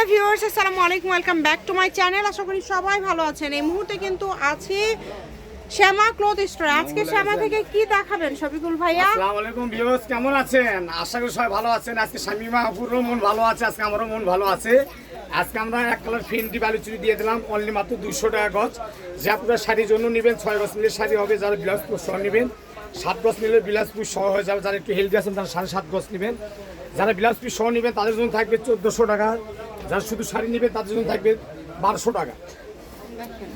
Hello viewers আসসালামু আলাইকুম welcome back to my channel. আশা করি সবাই ভালো আছেন। এই মুহূর্তে কিন্তু আছি শ্যামা ক্লথ স্টোর। আজকে শ্যামা থেকে কি দেখাবেন শফিকুল ভাইয়া? আসসালামু আলাইকুম ভিউয়ার্স কেমন আছেন? আশা করি সবাই ভালো আছেন। আজকে শামিমা আপুরও মন ভালো আছে আজকে আমারও মন ভালো আছে। আজকে আমরা এক কালার ফিনটি বালুচুরি দিয়ে দিলাম অনলি মাত্র দুশো টাকা গজ। যে আপনারা শাড়ির জন্য নেবেন ছয় গজ নিলে শাড়ি হবে যারা বিলাসপুর সহ নেবেন সাত গজ নিলে বিলাসপুর সহ হয়ে যাবে। যারা একটু হেলদি আছেন তারা সাড়ে সাত গজ নেবেন। যারা বিলাসপুর সহ নেবেন তাদের জন্য থাকবে চোদ্দোশো টাকা। যারা শুধু শাড়ি নেবে তাদের জন্য থাকবে বারোশো টাকা।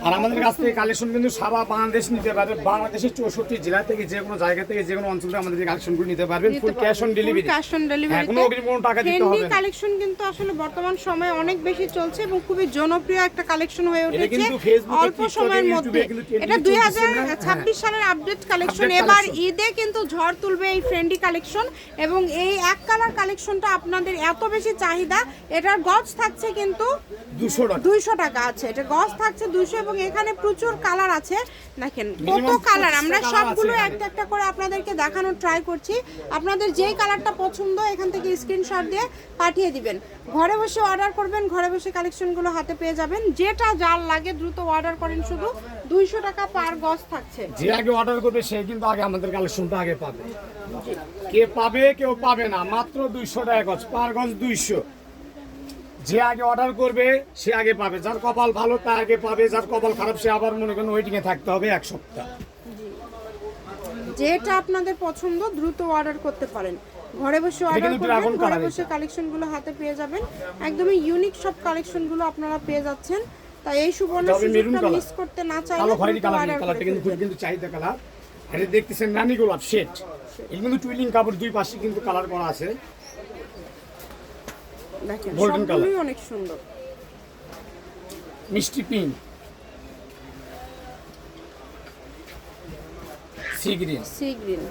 আর আমাদের কাছ থেকে কালেকশন কিন্তু সারা বাংলাদেশ নিতে পারবে। বাংলাদেশের চৌষট্টি জেলা থেকে যে কোনো জায়গা থেকে যে কোনো অঞ্চল থেকে আমাদের কালেকশনগুলো নিতে পারবেন। Full cash on delivery cash on হ্যাঁ, কোনো অগ্রিম কোনো টাকা দিতে হবে না। কালেকশন কিন্তু আসলে বর্তমান সময়ে অনেক বেশি চলছে এবং খুবই জনপ্রিয় একটা কালেকশন হয়ে উঠেছে। অল্প সময়ের মধ্যে। এটা দুই চলতেছে না? হ্যাঁ। ছাব্বিশ সালের আপডেট কালেকশন এবার ঈদে কিন্তু ঝড় তুলবে এই ফ্রেন্ডি কালেকশন এবং এই এক কালার কালেকশনটা আপনাদের এত বেশি চাহিদা এটার গজ থাকছে কিন্তু দুশো টাকা। দুইশো টাকা আছে। এটা গজ থাকছে দুইশো এবং এখানে প্রচুর কালার আছে। দেখেন কত কালার আমরা সবগুলো একটা একটা করে আপনাদেরকে দেখানোর ট্রাই করছি। আপনাদের যেই কালারটা পছন্দ এখান থেকে স্ক্রিনশট দিয়ে পাঠিয়ে দিবেন। ঘরে বসে অর্ডার করবেন ঘরে বসে কালেকশনগুলো হাতে পেয়ে যাবেন। যেটা যার লাগে দ্রুত অর্ডার করেন শুধু দুইশো টাকা পার গজ থাকছে। যে আগে অর্ডার করবে সে কিন্তু আগে আমাদের কালেকশনটা আগে পাবে। কে পাবে কেউ পাবে না। মাত্র দুইশো টাকা গজ পার গজ দুইশো। যে আগে অর্ডার করবে সে আগে পাবে। যার কপাল ভালো তা আগে পাবে। যার কপাল খারাপ সে আবার মনে করেন ওয়েটিং এ থাকতে হবে এক সপ্তাহ। যেটা আপনাদের পছন্দ দ্রুত অর্ডার করতে পারেন। ঘরে বসে অর্ডার করবেন ঘরে বসে কালেকশনগুলো হাতে পেয়ে যাবেন। একদমই ইউনিক সব কালেকশনগুলো আপনারা পেয়ে যাচ্ছেন। তাই এই সুবর্ণ সুযোগটা মিস করতে না চাইলে কালারটা কিন্তু খুব কিন্তু চাহিদা কালার এটা দেখতেছেন রানী গোলাপ শেড এই কিন্তু টুইলিং কাপড় দুই পাশে কিন্তু কালার করা আছে। দেখেন গোল্ডেন কালার অনেক সুন্দর। মিষ্টি pink. Sea green sea green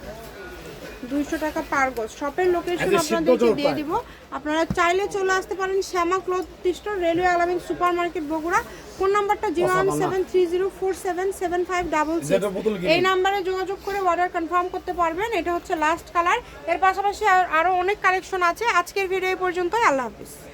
দুইশো টাকা পার গজ। শপের লোকেশন আচ্ছা, আপনাদেরকে দিয়ে দিব। আপনারা চাইলে চলে আসতে পারেন Shyama cloth store railway Alamin super market Bogura. Phone নাম্বারটা zero one seven three zero four seven seven five double six. এই নাম্বারে যোগাযোগ করে অর্ডার কনফার্ম করতে পারবেন। এটা হচ্ছে লাস্ট কালারের পাশাপাশি আরও আরও অনেক কালেকশন আছে। আজকের ভিডিও পর্যন্ত আল্লাহ হাফিজ।